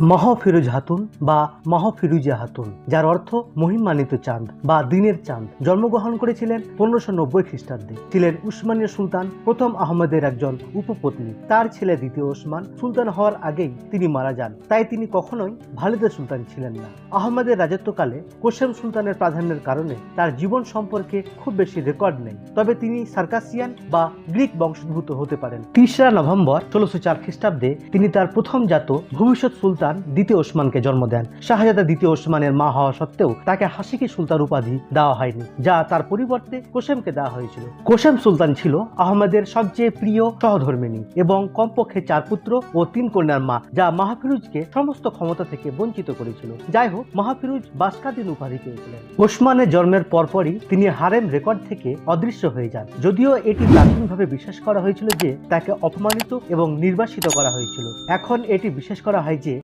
মহাফিরোজ হাতুন বা মহাফিরুজা হাতুন, যার অর্থ মহিমান্বিত চাঁদ বা দিনের চাঁদ, জন্মগ্রহণ করেছিলেন পনেরোশো নব্বই খ্রিস্টাব্দে। ছিলেন উসমানীয় সুলতান, প্রথম আহমেদের একজন উপপত্নী। তার ছেলে দ্বিতীয় ওসমান সুলতান হওয়ার আগেই তিনি মারা যান। তাই তিনি কখনোই ভালিদের সুলতান ছিলেন না। আহমেদের রাজত্বকালে কোসেম সুলতানের প্রাধান্যের কারণে তার জীবন সম্পর্কে খুব বেশি রেকর্ড নেই। তবে তিনি সার্কাসিয়ান বা গ্রিক বংশোদ্ভূত হতে পারেন। তিসরা নভেম্বর ষোলোশো চার খ্রিস্টাব্দে তিনি তার প্রথম জাত ভবিষ্যৎ সুলতান দ্বিতীয় ওসমানকে জন্ম দেন। শাহজাদা দ্বিতীয় ওসমানের মা হওয়া সত্ত্বেও তাকে হাসিকি সুলতান উপাধি দেওয়া হয়নি, যা তার পরিবর্তে কোসেমকে দেওয়া হয়েছিল। কোসেম সুলতান ছিল আহমেদের সবচেয়ে প্রিয় সহধর্মিনী এবং কমপক্ষে চার পুত্র ও তিন কন্যার মা, যা মাহফিরুজকে সমস্ত ক্ষমতা থেকে বঞ্চিত করেছিল। যাই হোক, মাহফিরুজ বাসকাদিন উপাধি পেয়েছিলেন। ওসমানের জন্মের পরপরই তিনি হারেম রেকর্ড থেকে অদৃশ্য হয়ে যান। যদিও এটি প্রাথমিকভাবে বিশ্বাস করা হয়েছিল যে তাকে অপমানিত এবং নির্বাসিত করা হয়েছিল। এখন এটি বিশ্বাস করা হয় যে